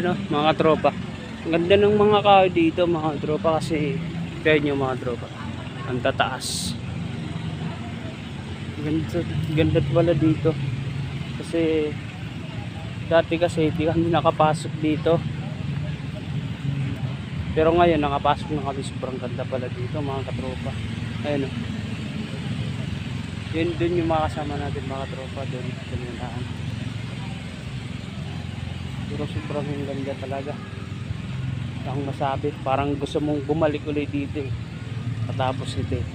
Yun oh, mga tropa. Ang ganda ng mga kahoy dito mga tropa kasi kaya nyo mga tropa. Ang tataas. Ganda, ganda pala dito. Kasi dati kasi hindi kami nakapasok dito. Pero ngayon nakapasok na kami sobrang ganda pala dito mga katropa. Ayun oh. Yun dun yung mga kasama natin mga tropa dun. Dun yung daan. Pero sobrang ganda talaga. Akong masabi. Parang gusto mong bumalik ulit dito eh. Patapos ito eh.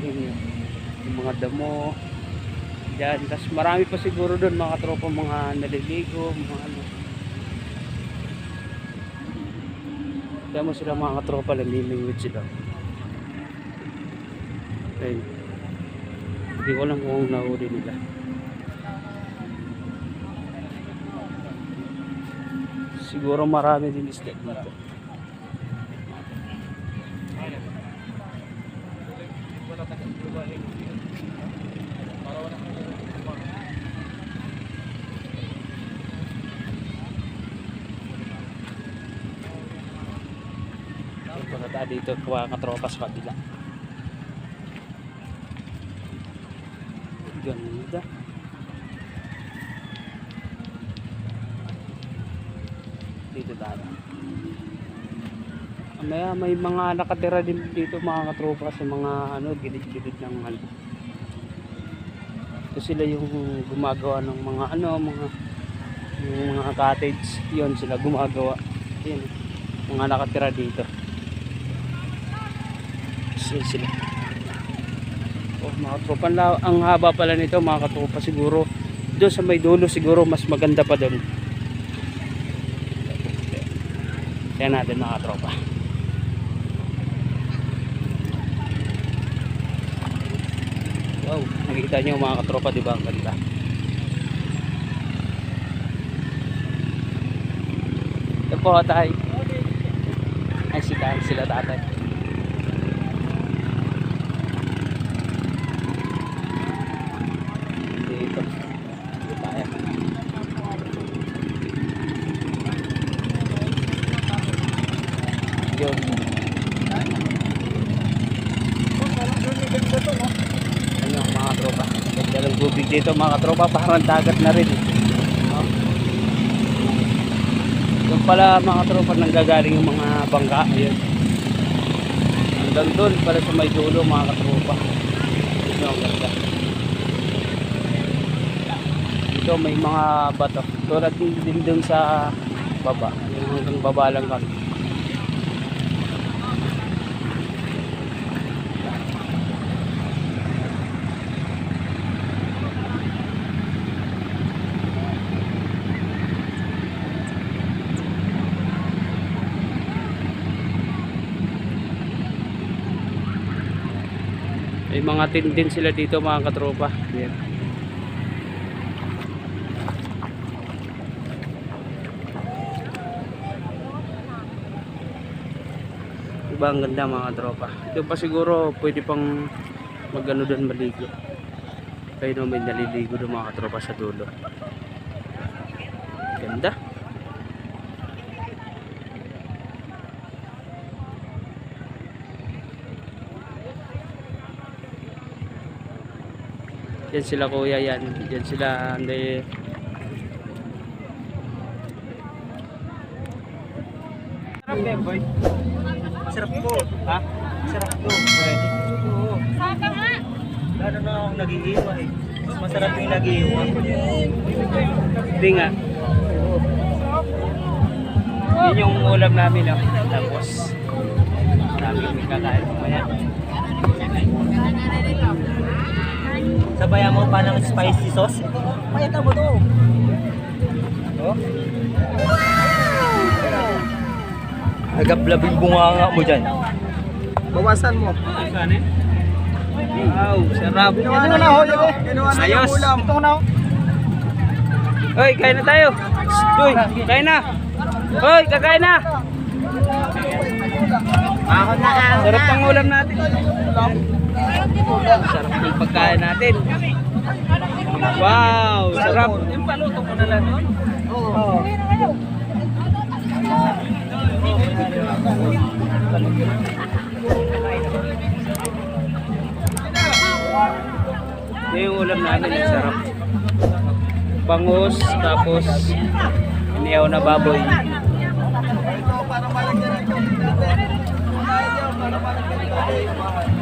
Yun yun. Yung mga damo. Diyan. Tapos marami pa siguro doon mga tropa mga naliligo. Mga ano. Kaya mo sila mga katropa namimingwit sila. Ayun. Hindi ko alam kung nahuli nila. Siguro marami din isda dito. Punta tayo dito kuha katropa sa kabila. Ganda. Dito Maya may mga nakatira din dito mga katropa sa mga ano gilid-gilid ng ano. Ito sila yung gumagawa ng mga ano mga yung mga cottage yon sila gumagawa. Yan. Mga nakatira dito. Sila sila. Oh, mga tropa, ang la- ang haba pala nito mga katropa siguro. Doon sa may dulo siguro mas maganda pa doon. Kaya natin mga tropa. Nakikita nyo mga katropa, di ba? Ang ganda. Ito po tatay. Ay, si tatay, sila tatay. Dito. Dito tayo. Yun. Ano mga tropa. Ganda ng tubig dito mga tropa. Parang dagat na rin. No? Doon pala mga tropa nanggagaling yung mga bangka. Ayun. Hanggang doon pala sa may dulo mga katropa. Ito ang ganda. Dito may mga bato. Tulad din, dun sa baba. Yung hanggang baba lang kami. May mga tin din sila dito mga katropa. Yan. Diba ang ganda mga tropa. Ito pa siguro pwede pang magano doon maligo. Kayo no, may naliligo doon mga katropa sa dulo. Ganda. Yan sila kuya yan. Yan sila hindi Sarap boy. Sarap po. Ha? Sarap po. Pwede. Oo. Saka nga. Lalo na akong nag-iiwa eh. Mas masarap yung nag-iiwa. Hindi nga. Yun yung ulam namin oh. Tapos sabi may kakain mamaya. Sabayan mo pa ng spicy sauce. Mayata mo to. Oh. Agablabing bunganga mo dyan. Bawasan mo. Wow, sarap. Ano na huli ko? Ginawa na Ayos. yung ulam. Ito na. Hoy, kain na tayo. Hoy, kain na. Hoy, kakain na. Ahon na. Sarap ng ulam natin. Sarap ng pagkain natin. Wow, sarap. Yung paluto ko na lang nun. Oo. Ito yung ulam namin, ang sarap. Bangus, tapos iniyaw na baboy. Para malagyan ng tubig natin. Kumain niyo, para malagyan ng tubig.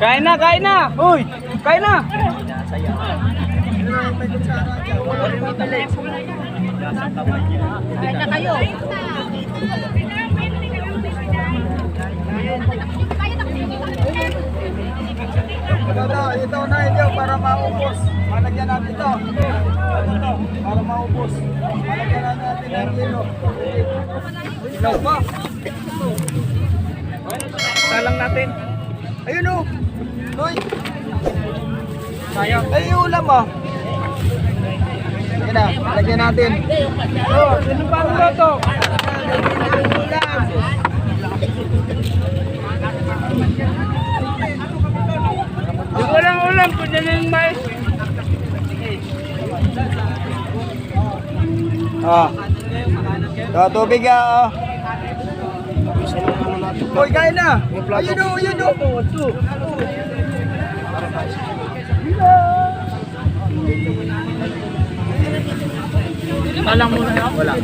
Kain na. Kain na! Uy! Kain na! Kain na kayo. Ito ito na inyo para maubos. Malagyan natin ito. To, para maubos. Malagyan natin ng kilo. Ilaw pa! Salang natin. Ayun o. Noy. Sayang. Ay, ulam oh. Sige na, lagyan natin. Oh, sino pa ang loto? Yung walang ulam, kunya na yung mais. Oh. So, tubig ah. Oh. Hoy, kain na. Ayun o, ayun o. Salang muna na. Wala.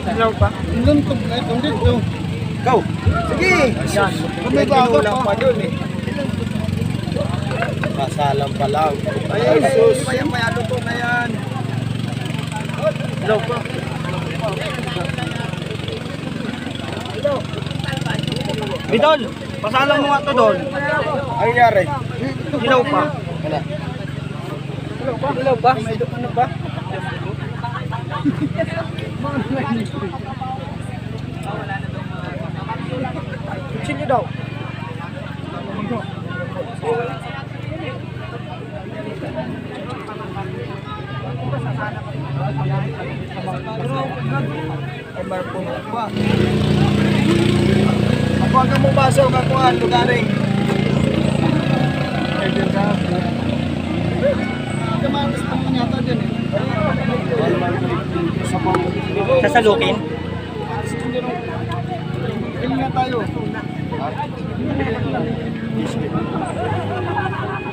Ilaw pa? Luntog na itong dito. Go. Sige. Kung may bago pa dun eh. Kasalam pa lang. Ay, sus. Mayang maya luto na yan. Ilaw pa. Bidol, pasalang mo nga to doon. Ang nangyari? Ilaw pa. Wala. Ilaw pa? Ilaw pa? May ano pa? Sige daw. Ay, Marco pa. Ako ang kamubaso, kakuhan, lugaring. Ay, dyan ka. Kamatis pa mo yata dyan eh. Sasalukin. Pili nga tayo.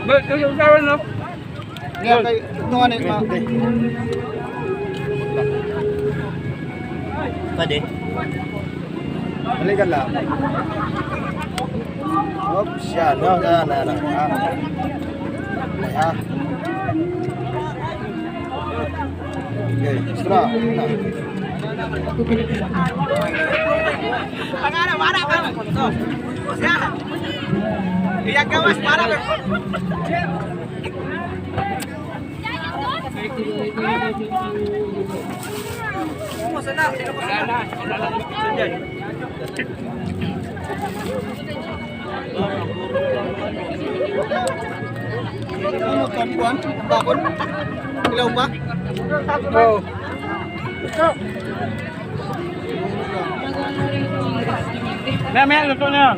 Ba't kayo usawan no? Nga kay ito nga ma. Pwede. Balikan lang. Oops, yan. No, yan, yan, yan. Ah. Ah. Okay, extra. Na. Ano, kampuan? Bakon? Ilaw ba? Oo. Maya maya, luto na yan.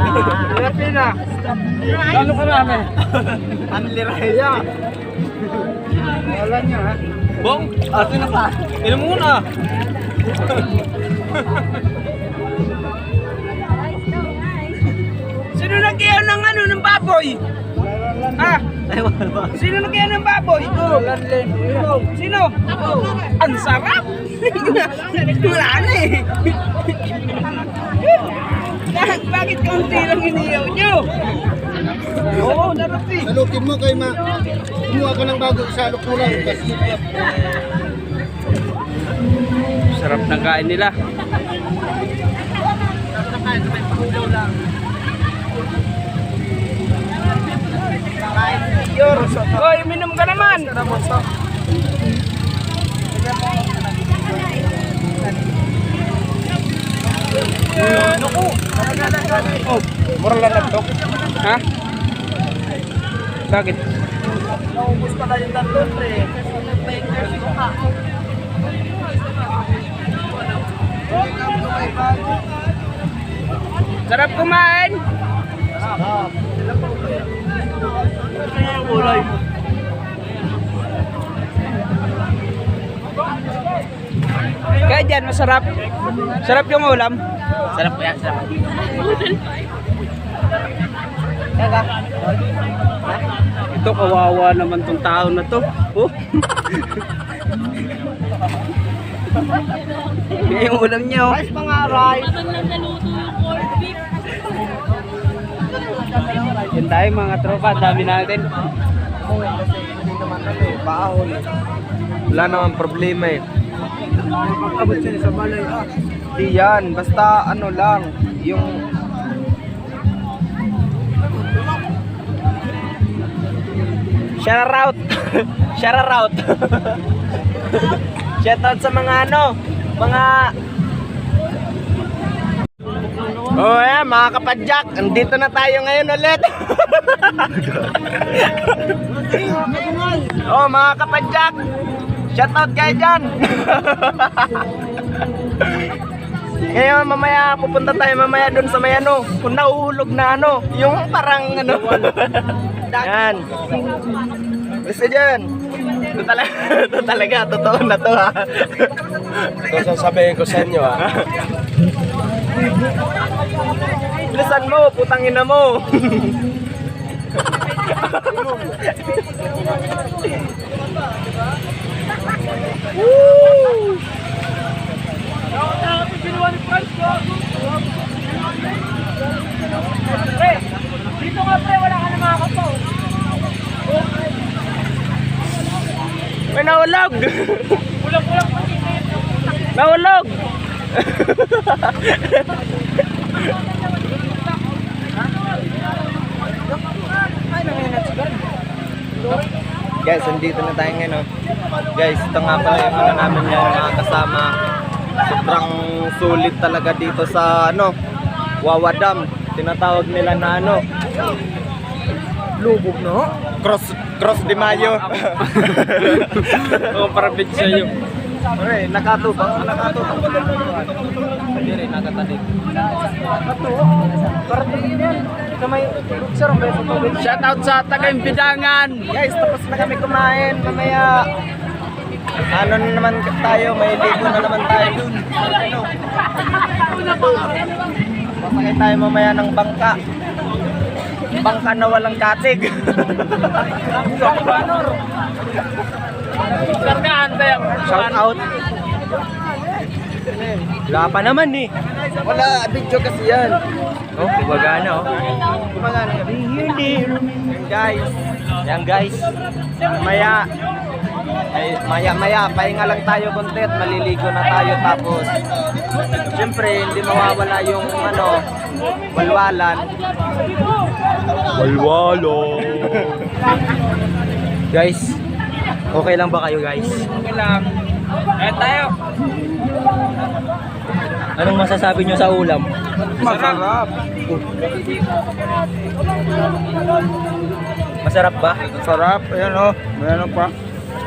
Happy na. Gano'n karami? Anli Raya. Wala niya ha. Bong, ato na pa. Inom muna. Sino nagyaw ng ano, ng baboy? Ba? sino nagyaw ng baboy? Ito. Sino? Ang sarap! Wala na eh. Bakit- Bakit kaunti lang iniyaw nyo? Oo, dapat eh. Salutin mo kay ma. Kumuha ka ng bago sa lukuran. Kasi Sarap ng kain nila. Hoy, minum ka naman. Mura lang to. Ha? Bakit? Naubos pala yung tatlo, pre. Sarap kumain. Kulay. Kaya dyan, masarap. Sarap yung ulam. Sarap po yan, sarap. Ito, kawawa naman tong tao na to. Oh. Yung ulam niya, oh. Guys, mga aray. Yan tayo mga tropa, dami natin. Wala naman problema eh. Abot sila sa balay ah. Di yan, basta ano lang, yung Shout out. Shout out. Shout out sa mga ano, mga Oh, yeah, mga kapadyak, andito na tayo ngayon ulit. oh, mga kapadyak. Shout out kayo dyan. Ngayon, mamaya pupunta tayo mamaya doon sa may ano, kung nahuhulog na ano, yung parang ano. Yan. Gusto dyan. Ito talaga, ito talaga, totoo na to ha. Ito sasabihin ko sa inyo ah. Bilisan mo, putang ina mo. Woo! Dito nga pre, wala na makakapaw. May nahulog! Ulang-ulang pa Nahulog! Guys, andito na tayo ngayon. oh. Guys, ito nga pala yung ano namin yung mga kasama. Sobrang sulit talaga dito sa ano, Wawa Dam. Tinatawag nila na ano, lubog no? Cross Cross de Mayo. Oo, para big sa iyo. Pre, nakatubang, nakatubang. Hindi rin, nakatanig. Parating yan. Kamay, sarang beso pa. Shout out sa taga-impidangan. Guys, tapos na kami kumain. Mamaya, ano na naman tayo, may ligo na naman tayo dun. Masakay tayo mamaya ng bangka. Bangka na walang katig. Shout out. Wala pa naman eh. Wala, video kasi yan. Oh, gumagana oh. Gumagana kami. Hindi. Yan guys. Yan guys. Maya. Ay, maya maya, pahinga lang tayo konti at maliligo na tayo tapos Siyempre, hindi mawawala yung ano, walwalan. Walwalo. guys, okay lang ba kayo guys? Okay lang. Ayan tayo. Anong masasabi nyo sa ulam? Masarap. Masarap ba? Sarap. Ayan oh. May ano pa.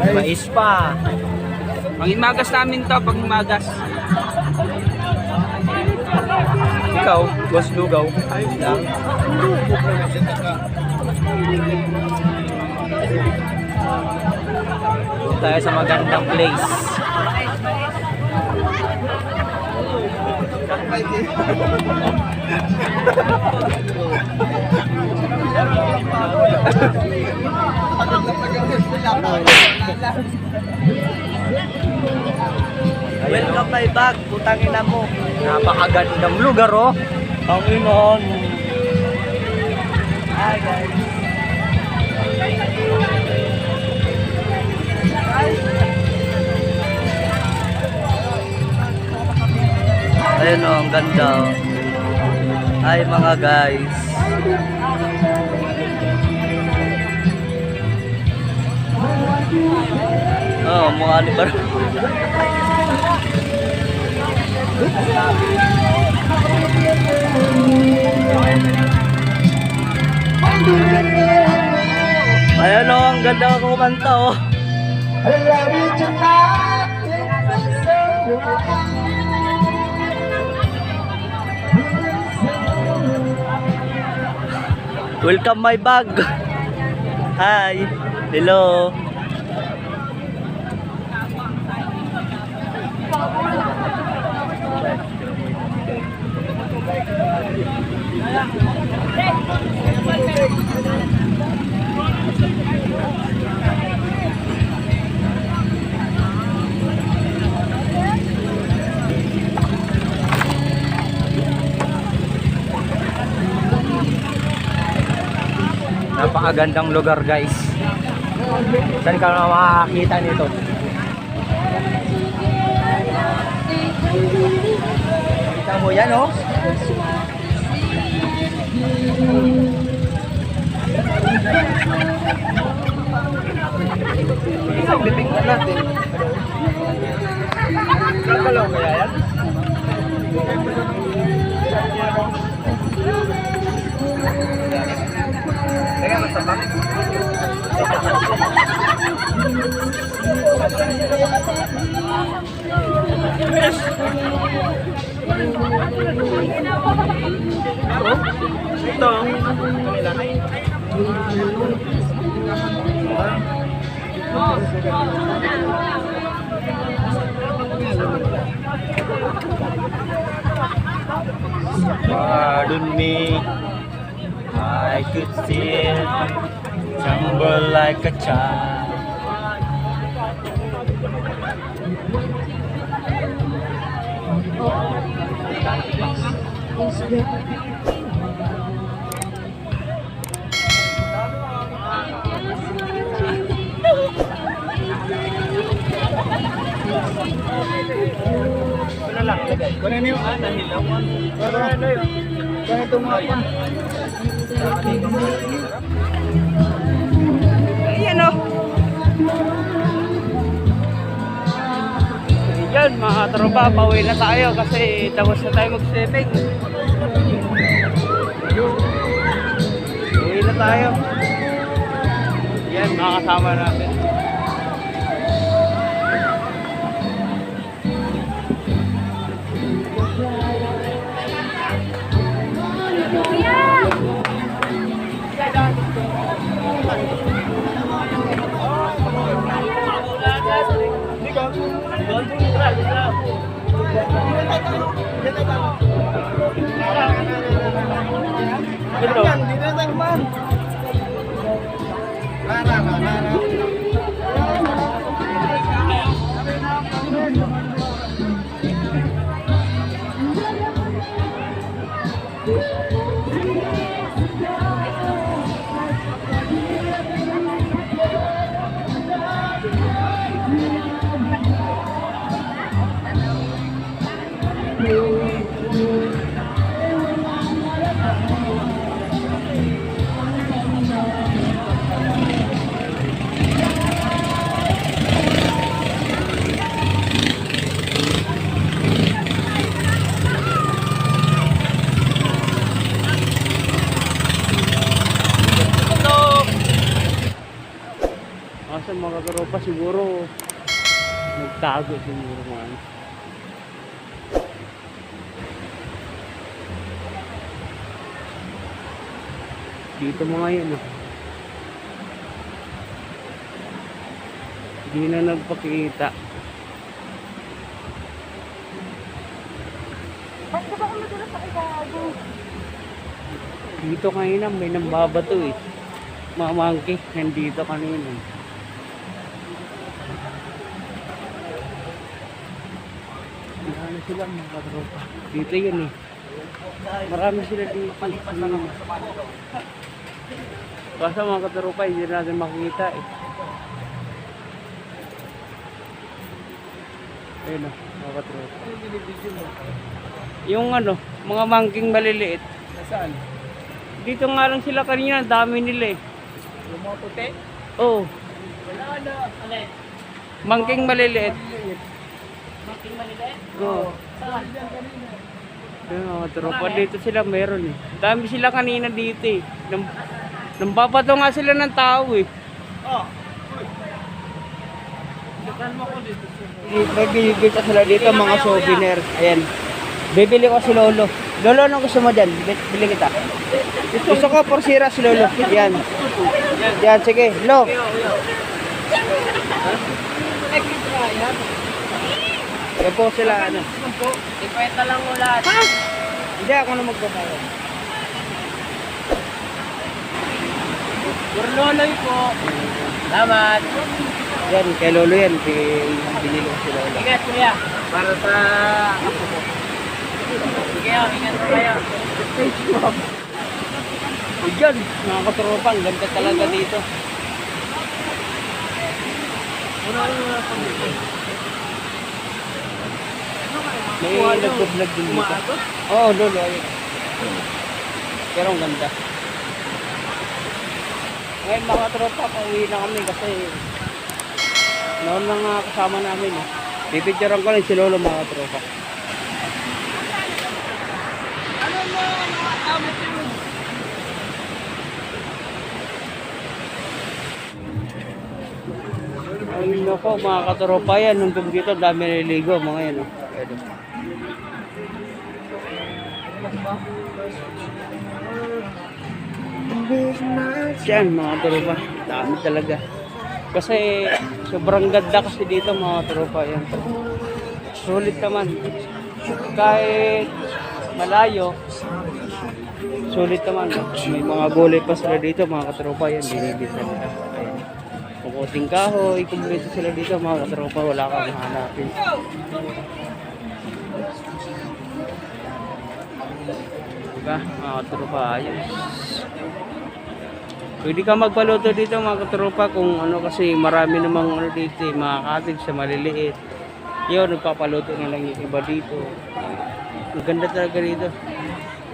Mais pa. Pangimagas namin to, pag umagas. Ikaw, boss lugaw. Ayos lang. Tayo sa magandang place. Welcome my bag, putangin na mo. Napakagandang lugar oh. Tanginan. Hi guys. Ayun o, ang ganda o. Hi mga guys. Oh, mukha ni Bar. Ayan o, ang ganda ko kumanta o. Welcome my bag. Hi. Hello. Napakagandang lugar guys. Saan ka na makakakita nito? Kita mo yan oh. Isang bibig na natin. Kakalaw kaya yan? Teka, masabak. Ito. Pardon me, I could still tremble like a child. Wala lang. Wala na hilawan. Wala na yun. Ganito mga pa. Ayan o. Yan mga tropa, pauwi na tayo kasi tapos na tayo mag-stepping. Uwi na tayo. Yan, mga kasama natin. Ito. Yan, siguro nagtago siguro mga ano. Dito mga yun ah. Hindi na nagpakita. Ba't ka ba kumutulas sa igago? Dito kanina may nambabato eh. Monkey, nandito kanina. Marami sila mga tropa. Dito yun eh. Marami sila dito. Hmm. Basta mga katropa, hindi natin makikita eh. Ayun o, mga katropa. Yung ano, mga mangking maliliit. Nasaan? Dito nga lang sila kanina, ang dami nila eh. Yung mga puti? Oh, Wala na. Ano eh? mangking maliliit. Saan? Ayun mga katropa, dito sila meron eh. Dami sila kanina dito eh. Nam Nambabato nga sila ng tao eh. Oh. May binibita sila dito mga souvenir. Ayan. Bibili ko si Lolo. Lolo, anong gusto mo dyan? Bi- Bili kita. Gusto ko por sira si Lolo. Yan. Yan, sige. Lo. Yan po sila, ano. Ikwenta lang mo lahat. Hindi ako na magbabayad. Burloloy po. Salamat. Yan, kay Lolo yan. Binili ko si Lolo. Ingat kuya. Para sa ako po. Sige, oh, ingat po kayo. Diyan, mga katropa, ang ganda talaga dito. May nagpo-vlog din dito. Oo, oh, lolo. ayun. Pero ang ganda. Ngayon mga katropa, pauwi na kami kasi noon lang nga kasama namin. Eh. Pipicturean ko lang si lolo mga katropa. Ay nako mga katropa yan, nandun dito dami naliligo mga yan. Oh. Ayan, oh. Yan mga tropa, dami talaga. Kasi sobrang ganda kasi dito mga tropa yan. Sulit naman. Kahit malayo, sulit naman. May mga gulay pa sila dito mga katropa yan, binibita nila. Ayan. Kukuting kahoy, kumpleto sila dito mga katropa, wala kang hanapin. Diba mga katropa, ayos. Pwede ka magpaluto dito mga katropa kung ano kasi marami namang ano dito eh, mga cottage sa maliliit. Yun, nagpapaluto na lang yung iba dito. Ang ganda talaga dito.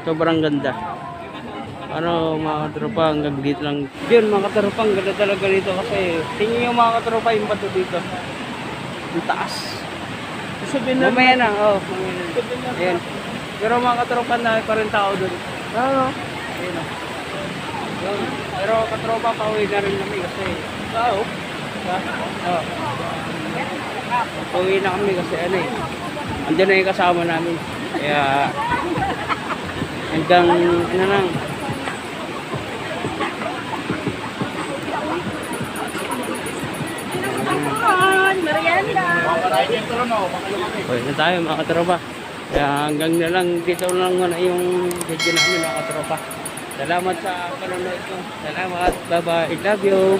Sobrang ganda. Ano mga katropa, hanggang dito lang. Yun mga katropa, ang ganda talaga dito kasi tingin yung mga katropa yung bato dito. Ang taas. Sabihin Mamaya na, oh. mamaya na. Ayan. Pero mga katropa na pa rin tao doon. Ano? Ayun. Yun. Pero katropa, pauwi na rin kami kasi Tao? Ha? Oo. Pauwi na kami kasi ano eh. Andun na yung kasama namin. Kaya hanggang ano lang. Merienda. Pauwi na tayo mga katropa. Kaya hanggang na lang dito lang muna yung video namin mga katropa. Salamat sa panonood ko. Salamat. Bye-bye. I love you.